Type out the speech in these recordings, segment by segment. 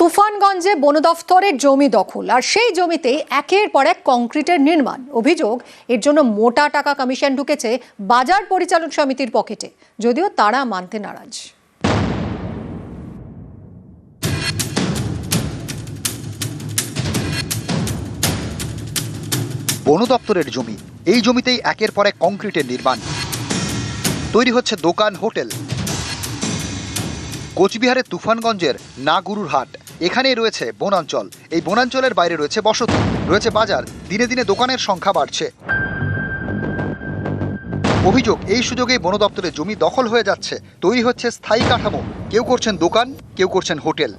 তুফানগঞ্জে বন দফতরের জমি দখল, আর সেই জমিতেই একের পর এক কংক্রিটের নির্মাণ। অভিযোগ, এর জন্য মোটা টাকা কমিশন ঢুকেছে বাজার পরিচালন সমিতির পকেটে, যদিও তারা মানতে নারাজ। বন দপ্তরের জমি, এই জমিতেই একের পর এক কংক্রিটের নির্মাণ। তৈরি হচ্ছে দোকান, হোটেল। কোচবিহারের তুফানগঞ্জের নাগুরুর হাট এখানেই রয়েছে বনাঞ্চল। এই বনাঞ্চলের বাইরে রয়েছে বসতি। রয়েছে বাজার। দিনে দিনে দোকানের সংখ্যা বাড়ছে। অভিযোগ, এই সুযোগেই বন দপ্তরের জমি দখল হয়ে যাচ্ছে। তৈরি হচ্ছে স্থায়ী কাঠামো। কেউ করছেন দোকান, কেউ করছেন হোটেল।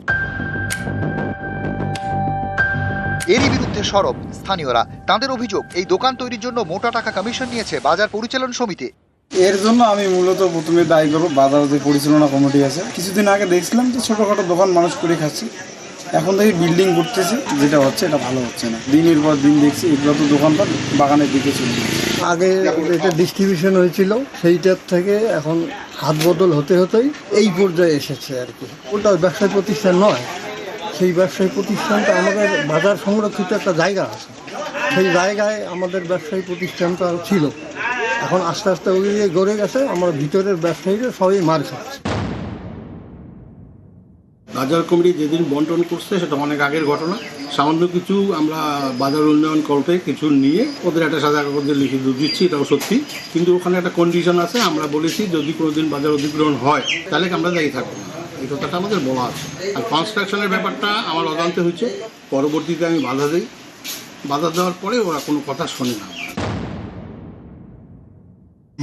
এরই বিরুদ্ধে সরব স্থানীয়রা। তাদের অভিযোগ, এই দোকান তৈরির জন্য মোটা টাকা কমিশন নিয়েছে বাজার পরিচালন সমিতি। এর জন্য আমি মূলত প্রথমে দায়ী করব। বাজার যে পরিচালনা কমিটি আছে। কিছুদিন আগে দেখছিলাম যে ছোটোখাটো দোকান মানুষ করে খাচ্ছে। এখন দেখি বিল্ডিং করতেছে যেটা হচ্ছে এটা ভালো হচ্ছে না। দিনের পর দিন দেখছি, এগুলো তো দোকানপাট, বাগানের দিকে চলে আগে এটা ডিস্ট্রিবিউশন হয়েছিল, সেইটার থেকে এখন হাত বদল হতে হতেই এই পর্যায়ে এসেছে আর কি। ওটা ব্যবসায় প্রতিষ্ঠান নয়, সেই ব্যবসায়ী প্রতিষ্ঠানটা আমাদের বাজার সংরক্ষিত একটা জায়গা আছে। সেই জায়গায় আমাদের ব্যবসায়ী প্রতিষ্ঠানটা ছিল। এখন আস্তে আস্তে ওই গড়ে গেছে, আমার ভিতরের ব্যবসায়ীরা সবই মার খাচ্ছে। বাজার কমিটি যেদিন বন্টন করছে, সেটা অনেক আগের ঘটনা। সামান্য কিছু আমরা বাজার উন্নয়ন করতে কিছু নিয়ে ওদের একটা সাদা কাগজে লিখে দিচ্ছি, এটাও সত্যি। কিন্তু ওখানে একটা কন্ডিশন আছে, আমরা বলেছি যদি কোনোদিন বাজার অধিগ্রহণ হয়, তাহলে আমরা দায়ী থাকব এই কথাটা আমাদের বলা আছে। আর কনস্ট্রাকশনের ব্যাপারটা আমার অজান্তে হয়েছে, পরবর্তীতে আমি বাধা দিই। বাধা দেওয়ার পরে ওরা কোনো কথা শোনে না।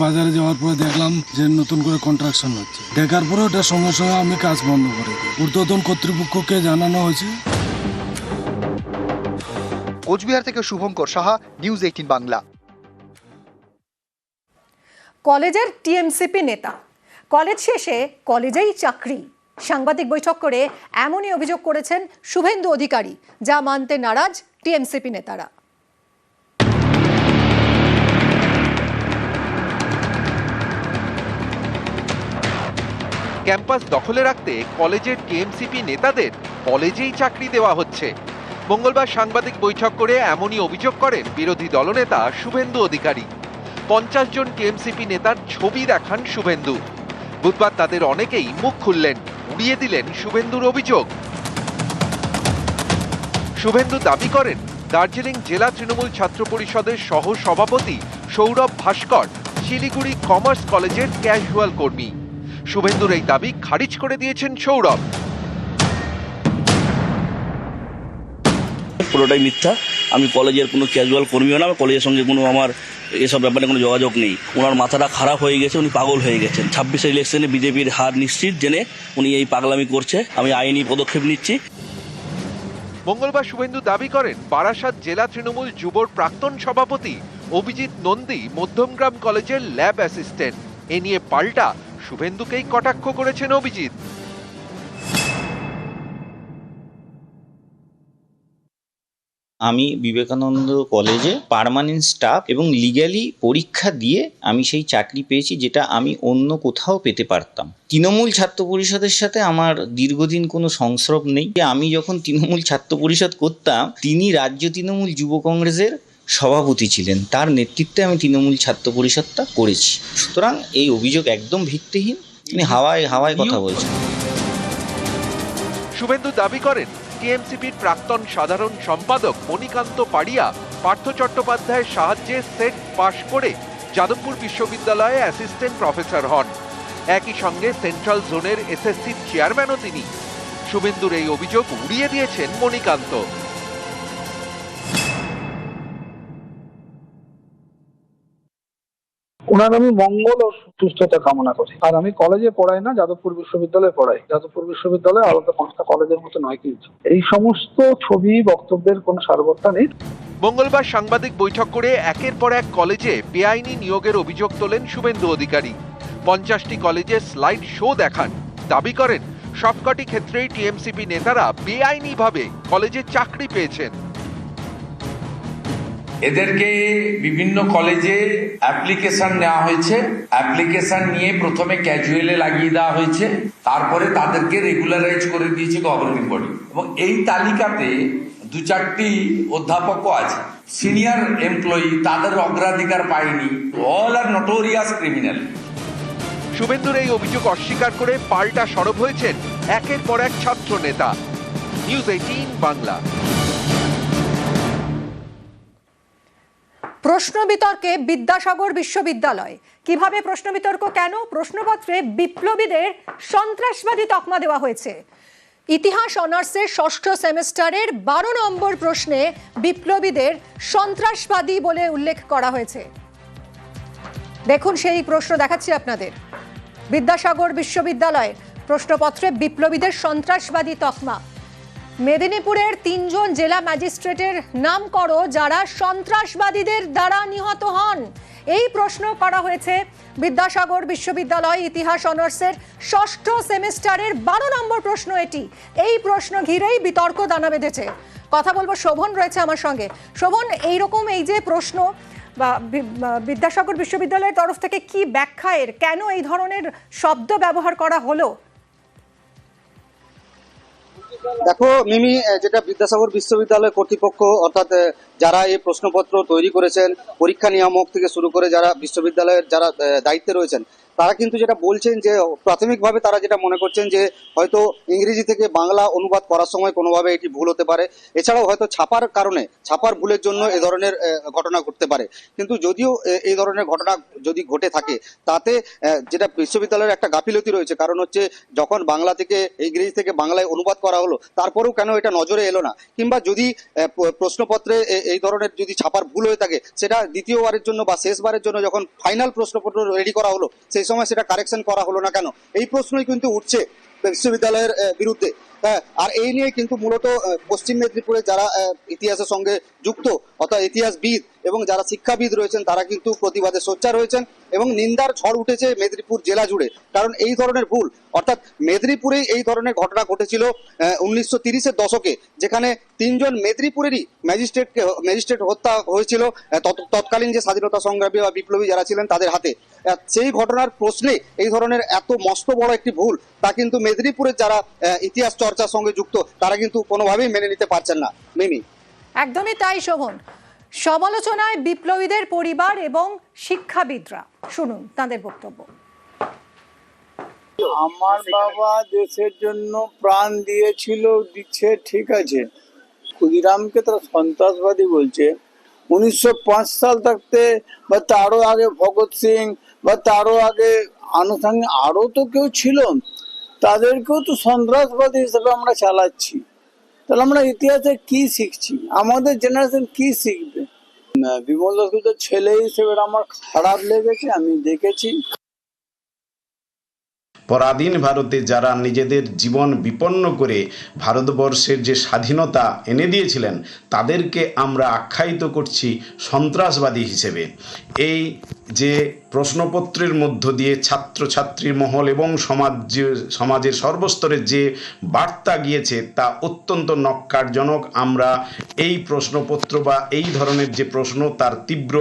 বাজারে যাওয়ার পরে দেখলাম যে নতুন করে কন্ট্রাকশন হচ্ছে। দেখার পরে ওটার সঙ্গে সঙ্গে আমি কাজ বন্ধ করে দিই। ঊর্ধ্বতন কর্তৃপক্ষকে জানানো হয়েছে। কোচবিহার থেকে শুভঙ্কর সাহা নিউজ এইটিন বাংলা। কলেজের টিএমসিপি নেতা। কলেজ শেষে কলেজেই চাকরি। সাংবাদিক বৈঠক করে এমনই অভিযোগ করেছেন শুভেন্দু অধিকারী যা মানতে নারাজ টিএমসিপি নেতারা। ক্যাম্পাস দখলে রাখতে কলেজের টিএমসিপি নেতাদের কলেজেই চাকরি দেওয়া হচ্ছে। মঙ্গলবার সাংবাদিক বৈঠক করে এমনই অভিযোগ করেন বিরোধী দলনেতা শুভেন্দু অধিকারী। পঞ্চাশ জন টিএমসিপি নেতার ছবি দেখান শুভেন্দু। বুধবার তাদের অনেকেই মুখ খুললেন, উড়িয়ে দিলেন শুভেন্দুর অভিযোগ। শুভেন্দু দাবি করেন, দার্জিলিং জেলা তৃণমূল ছাত্র পরিষদের সহ সভাপতি সৌরভ ভাস্কর শিলিগুড়ি কমার্স কলেজের ক্যাজুয়াল কর্মী। শুভেন্দুর এই দাবি খারিজ করে দিয়েছেন সৌরভ। পুরোটাই মিথ্যা। আমি কলেজের কোনো ক্যাজুয়াল কর্মীও না কলেজের সঙ্গে কোনো আমার এসব ব্যাপারে কোনো যোগাযোগ নেই। ওনার মাথাটা খারাপ হয়ে গেছে উনি পাগল হয়ে গেছেন। ছাব্বিশে ইলেকশনে বিজেপির হার নিশ্চিত জেনে উনি এই পাগলামি করছে। আমি আইনি পদক্ষেপ নিচ্ছি। মঙ্গলবার শুভেন্দু দাবি করেন বারাসাত জেলা তৃণমূল যুবর প্রাক্তন সভাপতি অভিজিৎ নন্দী মধ্যমগ্রাম কলেজের ল্যাব অ্যাসিস্ট্যান্ট এ নিয়ে পাল্টা শুভেন্দুকেই কটাক্ষ করেছেন অভিজিৎ। আমি বিবেকানন্দ কলেজে পার্মানেন্ট স্টাফ এবং লিগ্যালি পরীক্ষা দিয়ে আমি সেই চাকরি পেয়েছি যেটা আমি অন্য কোথাও পেতে পারতাম। তৃণমূল ছাত্র পরিষদের সাথে আমার দীর্ঘদিন কোনো সংস্রব নেই। আমি যখন তৃণমূল ছাত্র পরিষদ করতাম, তিনি রাজ্য তৃণমূল যুব কংগ্রেসের সভাপতি ছিলেন। তার নেতৃত্বে আমি তৃণমূল ছাত্র পরিষদটা করেছি। সুতরাং এই অভিযোগ একদম ভিত্তিহীন। তিনি হাওয়ায় হাওয়ায় কথা বলছেন। শুভেন্দু দাবি করেন টিএমসিপির প্রাক্তন সাধারণ সম্পাদক মণিকান্ত পাড়িয়া পার্থ চট্টোপাধ্যায়ের সাহায্যে সেট পাশ করে যাদবপুর বিশ্ববিদ্যালয়ে অ্যাসিস্ট্যান্ট প্রফেসর হন। একই সঙ্গে সেন্ট্রাল জোনের এসএসসির চেয়ারম্যানও তিনি। শুভেন্দুর এই অভিযোগ উড়িয়ে দিয়েছেন মণিকান্ত। ওনার আমি মঙ্গল ও সুস্থতা কামনা করি। আর আমি কলেজে পড়াই না, যাদবপুর বিশ্ববিদ্যালয়ে পড়াই। যাদবপুর বিশ্ববিদ্যালয় আলাদা পাঁচটা কলেজের মতো নয় কিন্তু। এই সমস্ত ছবি, বক্তব্যের কোনো সারবত্তা নেই। মঙ্গলবার সাংবাদিক বৈঠক করে একের পর এক কলেজে বেআইনি নিয়োগের অভিযোগ তোলেন শুভেন্দু অধিকারী। পঞ্চাশটি কলেজে স্লাইড শো দেখান। দাবি করেন, সবকটি ক্ষেত্রেই টিএমসিপি নেতারা বেআইনিভাবে কলেজে চাকরি পেয়েছেন। এদেরকে বিভিন্ন কলেজে অ্যাপ্লিকেশন নেওয়া হয়েছে। অ্যাপ্লিকেশন নিয়ে প্রথমে ক্যাজুয়ালে লাগিয়ে দেওয়া হয়েছে। তারপরে তাদেরকে রেগুলারাইজ করে দিয়েছে গভর্নিং বডি এবং এই তালিকাতে দু চারটি অধ্যাপকও আছে। সিনিয়র এমপ্লয়ি তাদের অগ্রাধিকার পায়নি। অল আর নটোরিয়াস ক্রিমিনাল শুভেন্দুর এই অভিযোগ অস্বীকার করে পাল্টা সরব হয়েছেন একের পর এক ছাত্র নেতা নিউজ এইটিন বাংলা। প্রশ্ন বিতর্কে বিদ্যাসাগর বিশ্ববিদ্যালয়। কীভাবে প্রশ্ন বিতর্ক কেন? প্রশ্নপত্রে বিপ্লবীদের সন্ত্রাসবাদী তকমা দেওয়া হয়েছে। ইতিহাস অনার্সের ষষ্ঠ সেমেস্টারের বারো নম্বর প্রশ্নে বিপ্লবীদের সন্ত্রাসবাদী বলে উল্লেখ করা হয়েছে। দেখুন সেই প্রশ্ন দেখাচ্ছি আপনাদের। বিদ্যাসাগর বিশ্ববিদ্যালয়ের প্রশ্নপত্রে বিপ্লবীদের সন্ত্রাসবাদী তকমা। মেদিনীপুরের তিনজন জেলা ম্যাজিস্ট্রেটের নাম করো যারা সন্ত্রাসবাদীদের দ্বারা নিহত হন। এই প্রশ্ন করা হয়েছে বিদ্যাসাগর বিশ্ববিদ্যালয় ইতিহাস অনার্সের ষষ্ঠ সেমিস্টারের বারো নম্বর প্রশ্ন এটি। এই প্রশ্ন ঘিরেই বিতর্ক দানা বেঁধেছে। কথা বলব শোভন রয়েছে আমার সঙ্গে। শোভন, এইরকম এই যে প্রশ্ন, বা বিদ্যাসাগর বিশ্ববিদ্যালয়ের তরফ থেকে কি ব্যাখ্যা এর? কেন এই ধরনের শব্দ ব্যবহার করা হলো? দেখো, মিমি যেটা বিদ্যাসাগর বিশ্ববিদ্যালয় কর্তৃপক্ষ, অর্থাৎ যারা এই প্রশ্নপত্র তৈরি করেছেন, পরীক্ষা নিয়ামক থেকে শুরু করে যারা বিশ্ববিদ্যালয়ের যারা দায়িত্বে রয়েছেন তারা কিন্তু যেটা বলছেন যে, প্রাথমিকভাবে তারা যেটা মনে করছেন যে, হয়তো ইংরেজি থেকে বাংলা অনুবাদ করার সময় কোনোভাবে এটি ভুল হতে পারে। এছাড়াও হয়তো ছাপার কারণে, ছাপার ভুলের জন্য এ ধরনের ঘটনা ঘটতে পারে। কিন্তু যদিও এই ধরনের ঘটনা যদি ঘটে থাকে, তাতে যেটা বিশ্ববিদ্যালয়ের একটা গাফিলতি রয়েছে, কারণ হচ্ছে যখন বাংলা থেকে, ইংরেজি থেকে বাংলায় অনুবাদ করা হলো, তারপরেও কেন এটা নজরে এলো না? কিংবা যদি প্রশ্নপত্রে এই ধরনের যদি ছাপার ভুল হয়ে থাকে, সেটা দ্বিতীয়বারের জন্য বা শেষবারের জন্য যখন ফাইনাল প্রশ্নপত্র রেডি করা হলো, সেই সময় সেটা কারেকশন করা হলো না কেন? এই প্রশ্নই কিন্তু উঠছে বিশ্ববিদ্যালয়ের বিরুদ্ধে। হ্যাঁ আর এই নিয়ে কিন্তু মূলত পশ্চিম মেদিনীপুরে যারা ইতিহাসের সঙ্গে যুক্ত, অর্থাৎ ইতিহাসবিদ এবং যারা শিক্ষাবিদ রয়েছেন, তারা কিন্তু প্রতিবাদে সোচ্চার হয়েছেন এবং নিন্দার ঝড় উঠেছে মেদিনীপুর জেলা জুড়ে। কারণ এই ধরনের ভুল, অর্থাৎ মেদিনীপুরে এই ধরনের ঘটনা ঘটেছিল উনিশশো তিরিশের দশকে, যেখানে তিনজন মেদিনীপুরেরই ম্যাজিস্ট্রেটকে ম্যাজিস্ট্রেট হত্যা হয়েছিল তৎকালীন যে স্বাধীনতা সংগ্রামী বা বিপ্লবী যারা ছিলেন তাদের হাতে। সেই ঘটনার প্রশ্নে এই ধরনের এত মস্ত বড় একটি ভুল, তা কিন্তু মেদিনীপুরের যারা ইতিহাস চর্চার সঙ্গে যুক্ত, তারা কিন্তু কোনোভাবেই মেনে নিতে পারছেন না। মিমি। একদমই তাই, শোভন। সমালোচনায় বিপ্লবীদের পরিবার এবং শিক্ষাবিদরা। শুনুন তাদের বক্তব্য। আমার বাবা দেশের জন্য প্রাণ দিয়েছিল, দিচ্ছে, ঠিক আছে। ক্ষুদিরামকে তারা সন্ত্রাসবাদী বলছে। উনিশশো পাঁচ সাল থাকতে বা তারও আগে ভগৎ সিং বা তারও আগে আনুষঙ্গিক আরও তো কেউ ছিল, তাদেরকেও তো সন্ত্রাসবাদী হিসেবে আমরা চালাচ্ছি। তাহলে আমরা ইতিহাসে কি শিখছি? আমাদের জেনারেশন কি শিখবে? বিমল দাসগুপ্তের ছেলে হিসেবে আমার খারাপ লেগেছে, আমি দেখেছি। পরাধীন ভারতে যারা নিজেদের জীবন বিপন্ন করে ভারতবর্ষের যে স্বাধীনতা এনে দিয়েছিলেন, তাদেরকে আমরা আখ্যায়িত করছি সন্ত্রাসবাদী হিসেবে। এই যে প্রশ্নপত্রের মধ্য দিয়ে ছাত্রছাত্রীর মহল এবং সমাজ সমাজের সর্বস্তরের যে বার্তা গিয়েছে, তা অত্যন্ত নক্কারজনক আমরা এই প্রশ্নপত্র বা এই ধরনের যে প্রশ্ন, তার তীব্র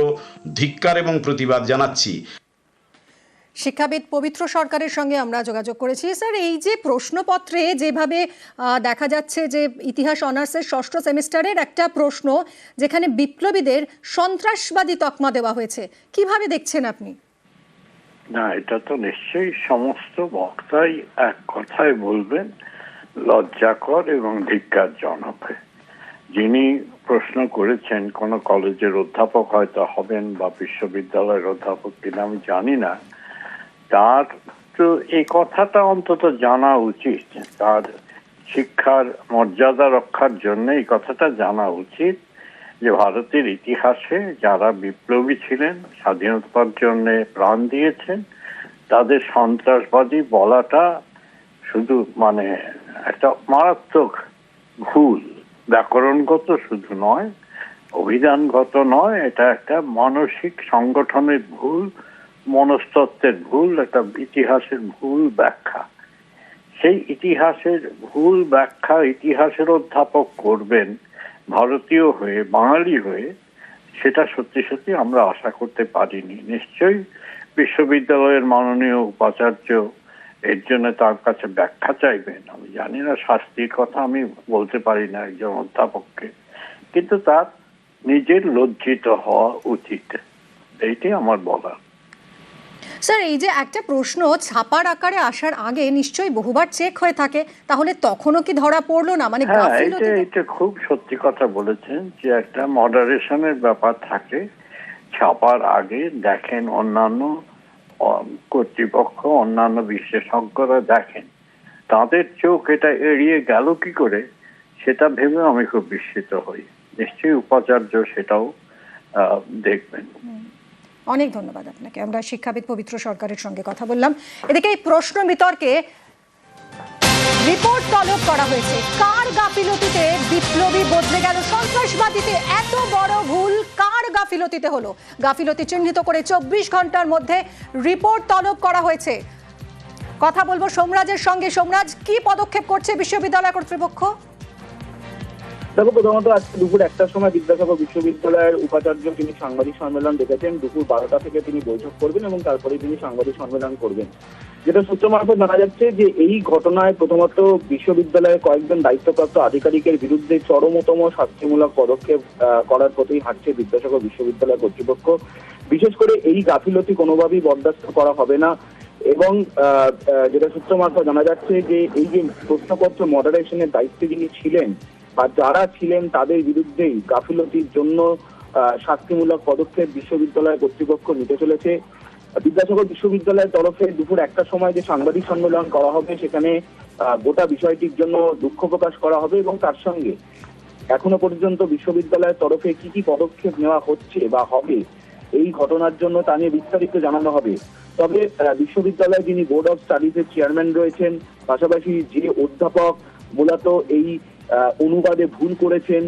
ধিক্কার এবং প্রতিবাদ জানাচ্ছি। শিক্ষাবিদ পবিত্র সরকারের সঙ্গে আমরা যোগাযোগ করেছি। স্যার, এই যে প্রশ্নপত্রে যেভাবে দেখা যাচ্ছে যে ইতিহাস অনার্সের ষষ্ঠ সেমিস্টারের একটা প্রশ্ন যেখানে বিপ্লবীদের সন্ত্রাসবাদী তকমা দেওয়া হয়েছে, কীভাবে দেখছেন আপনি? না, এটা তো নিশ্চয়ই সমস্ত বক্তাই এক কথায় বলবেন, লজ্জাকর এবং ধিক্কারজনক। যিনি প্রশ্ন করেছেন, কোন কলেজের অধ্যাপক হয়তো হবেন বা বিশ্ববিদ্যালয়ের অধ্যাপক কিনা, আমি জানি না। তার তো এই কথাটা অন্তত জানা উচিত। তার শিক্ষার মর্যাদা রক্ষার জন্য এই কথাটা জানা উচিত যে ভারতের ইতিহাসে যারা বিপ্লবী ছিলেন, স্বাধীনতার জন্য প্রাণ দিয়েছেন, তাদের সন্ত্রাসবাদী বলাটা শুধু মানে একটা মারাত্মক ভুল, ব্যাকরণগত শুধু নয়, অভিধানগত নয়, এটা একটা মানসিক সংগঠনের ভুল। মনস্তত্ত্বের ভুল, একটা ইতিহাসের ভুল ব্যাখ্যা। সেই ইতিহাসের ভুল ব্যাখ্যা ইতিহাসের অধ্যাপক করবেন, ভারতীয় হয়ে, বাঙালি হয়ে, সেটা সত্যি সত্যি আমরা আশা করতে পারিনি। নিশ্চয়ই বিশ্ববিদ্যালয়ের মাননীয় উপাচার্য এর জন্য তার কাছে ব্যাখ্যা চাইবেন। আমি জানি না, শাস্তির কথা আমি বলতে পারি না একজন অধ্যাপককে। কিন্তু তার নিজের লজ্জিত হওয়া উচিত। এইটি আমার বলা স্যার এই যে একটা প্রশ্ন ছাপার আকারে আসার আগে নিশ্চয়ই বহুবার চেক হয়ে থাকে তাহলে তখনও কি ধরা পড়ল না? মানে হ্যাঁ এটা খুব সত্যি কথা বলেছেন যে একটা মডারেশনের ব্যাপার থাকে। ছাপার আগে দেখেন অন্যান্য কর্তৃপক্ষ অন্যান্য বিশেষজ্ঞরা দেখেন। তাদের চোখ এটা এড়িয়ে গেল কি করে? সেটা ভেবে আমি খুব বিস্মিত হই। নিশ্চয়ই উপাচার্য সেটাও আহ, দেখবেন। অনেক ধন্যবাদ আপনাকে। আমরা শিক্ষাবিদ পবিত্র সরকারের সঙ্গে কথা বললাম। এদিকে এই প্রশ্ন বিতর্কে রিপোর্ট তলব করা হয়েছে। কার গাফিলতিতে বিপ্লবী বদলে গেল সন্ত্রাসবাদীতে? এত বড় ভুল কার গাফিলতিতে হলো? গাফিলতি চিহ্নিত করে চব্বিশ ঘণ্টার মধ্যে রিপোর্ট তলব করা হয়েছে। কথা বলব সোমরাজের সঙ্গে। সোমরাজ, কি পদক্ষেপ করছে বিশ্ববিদ্যালয় কর্তৃপক্ষ? দেখো, প্রথমত আজকে দুপুর একটার সময় বিদ্যাসাগর বিশ্ববিদ্যালয়ের উপাচার্য তিনি সাংবাদিক সম্মেলন ডেকেছেন। দুপুর বারোটা থেকে তিনি বৈঠক করবেন এবং তারপরে তিনি সাংবাদিক সম্মেলন করবেন। যেটা সূত্র মারফত জানা যাচ্ছে যে, এই ঘটনায় প্রথমত বিশ্ববিদ্যালয়ের কয়েকজন দায়িত্বপ্রাপ্ত আধিকারিকের বিরুদ্ধে চরমতম শাস্তিমূলক পদক্ষেপ করার প্রতি হাঁটছে বিদ্যাসাগর বিশ্ববিদ্যালয় কর্তৃপক্ষ। বিশেষ করে এই গাফিলতি কোনোভাবেই বরদাস্ত করা হবে না এবং যেটা সূত্র মারফত জানা যাচ্ছে যে, এই যে প্রশ্নপত্র মডারেশনের দায়িত্বে যিনি ছিলেন বা যারা ছিলেন তাদের বিরুদ্ধেই গাফিলতির জন্য শাস্তিমূলক পদক্ষেপ বিশ্ববিদ্যালয় কর্তৃপক্ষ নিতে চলেছে। বিদ্যাসাগর বিশ্ববিদ্যালয়ের তরফে দুপুর একটা সময় যে সাংবাদিক সম্মেলন করা হবে, সেখানে গোটা বিষয়টির জন্য দুঃখ প্রকাশ করা হবে এবং তার সঙ্গে এখনও পর্যন্ত বিশ্ববিদ্যালয়ের তরফে কি কি পদক্ষেপ নেওয়া হচ্ছে বা হবে, এই ঘটনার জন্য তা নিয়ে বিস্তারিত জানানো হবে। তবে বিশ্ববিদ্যালয়ে যিনি বোর্ড অফ স্টাডিজের চেয়ারম্যান রয়েছেন, পাশাপাশি যে অধ্যাপক, মূলত এই অনুবাদে ভুল করেছেন।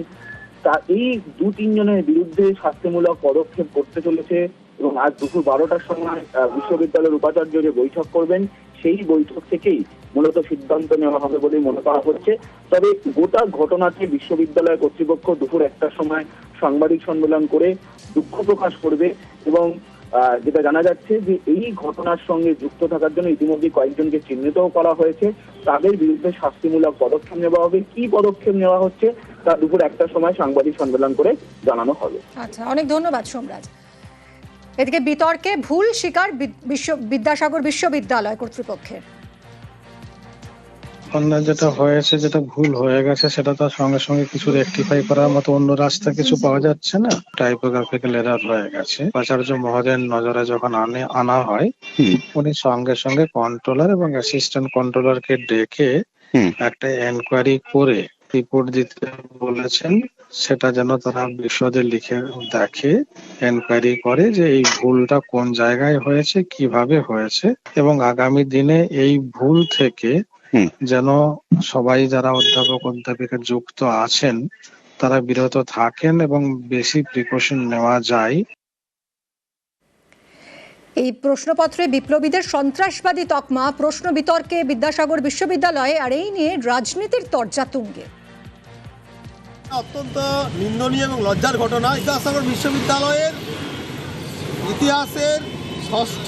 তা এই দু তিনজনের বিরুদ্ধে শাস্তিমূলক পদক্ষেপ করতে চলেছে এবং আজ দুপুর বারোটার সময় বিশ্ববিদ্যালয়ের উপাচার্য যে বৈঠক করবেন, সেই বৈঠক থেকেই মূলত সিদ্ধান্ত নেওয়া হবে বলে মনে করা হচ্ছে। তবে গোটা ঘটনাতে বিশ্ববিদ্যালয় কর্তৃপক্ষ দুপুর একটার সময় সাংবাদিক সম্মেলন করে দুঃখ প্রকাশ করবে এবং যেটা জানা যাচ্ছে যে এই ঘটনার সঙ্গে যুক্ত থাকার জন্য ইতিমধ্যে কয়েকজনকে চিহ্নিত করা হয়েছে। তাদের বিরুদ্ধে শাস্তিমূলক পদক্ষেপ নেওয়া হবে। কি পদক্ষেপ নেওয়া হচ্ছে তা দুপুর একটার সময় সাংবাদিক সম্মেলন করে জানানো হবে। আচ্ছা অনেক ধন্যবাদ সোমরাজ। এদিকে বিতর্কে ভুল শিকার বিদ্যাসাগর বিশ্ববিদ্যালয় কর্তৃপক্ষের। অন্য যেটা হয়েছে যেটা ভুল হয়ে গেছে সেটা তার সঙ্গে সঙ্গে কিছু রেকটিফাই করার মতো অন্য রাস্তা কিছু পাওয়া যাচ্ছে না? টাইপোগ্রাফিক্যাল এরার হয়ে গেছে। আচার্য মহোদয়ের নজরে যখন আনে আনা হয় উনি সঙ্গে সঙ্গে কন্ট্রোলার এবং অ্যাসিস্ট্যান্ট কন্ট্রোলারকে ডেকে একটা এনকোয়ারি করে রিপোর্ট দিতে বলেছেন। সেটা যেন তারা বিশদে লিখে দেখে এনকোয়ারি করে যে এই ভুলটা কোন জায়গায় হয়েছে কীভাবে হয়েছে এবং আগামী দিনে এই ভুল থেকে যেন সবাই যারা অধ্যাপক অধ্যাপিকা যুক্ত আছেন তারা বিরত থাকেন এবং বেশি প্রিকশন নেওয়া যায়। এই প্রশ্নপত্রে বিপ্লবীদের সন্ত্রাসবাদী তকমা প্রশ্ন বিতর্কে বিদ্যাসাগর বিশ্ববিদ্যালয়ে আর এই নিয়ে রাজনীতির তর্জা তুঙ্গে। অত্যন্ত নিন্দনীয় এবং লজ্জার ঘটনা। বিদ্যাসাগর বিশ্ববিদ্যালয়ের ইতিহাসের ষষ্ঠ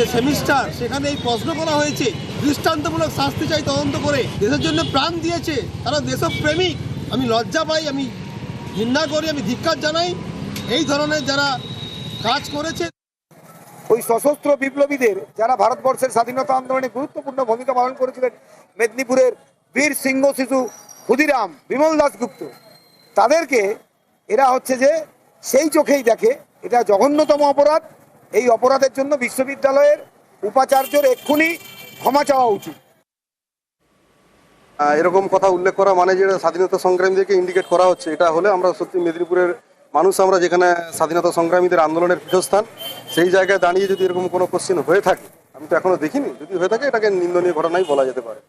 যে সেমিস্টার, সেখানে এই প্রশ্ন করা হয়েছে, দৃষ্টান্তমূলক শাস্তি চাই তদন্ত করে। দেশের জন্য প্রাণ দিয়েছে, তারা দেশপ্রেমিক। আমি লজ্জা পাই, আমি ঘৃণা করি, আমি ধিক্কার জানাই। এই ধরনের যারা কাজ করেছে ওই সশস্ত্র বিপ্লবীদের যারা ভারতবর্ষের স্বাধীনতা আন্দোলনে গুরুত্বপূর্ণ ভূমিকা পালন করেছিলেন, মেদিনীপুরের বীর সিংহ শিশু ক্ষুদিরাম, বিমল দাসগুপ্ত তাদেরকে এরা হচ্ছে যে সেই চোখেই দেখে, এটা জঘন্যতম অপরাধ। এই অপরাধের জন্য বিশ্ববিদ্যালয়ের উপাচার্যর এক্ষুনি ক্ষমা চাওয়া উচিত। এরকম কথা উল্লেখ করা মানে যে স্বাধীনতা সংগ্রামীদেরকে ইন্ডিকেট করা হচ্ছে, এটা হলে আমরা সত্যি মেদিনীপুরের মানুষ, আমরা যেখানে স্বাধীনতা সংগ্রামীদের আন্দোলনের পীঠস্থান, সেই জায়গায় দাঁড়িয়ে যদি এরকম কোনো কোশ্চেন হয়ে থাকে, আমি তো এখনও দেখিনি, যদি হয়ে থাকে এটাকে নিন্দনীয় ঘটনাই বলা যেতে পারে।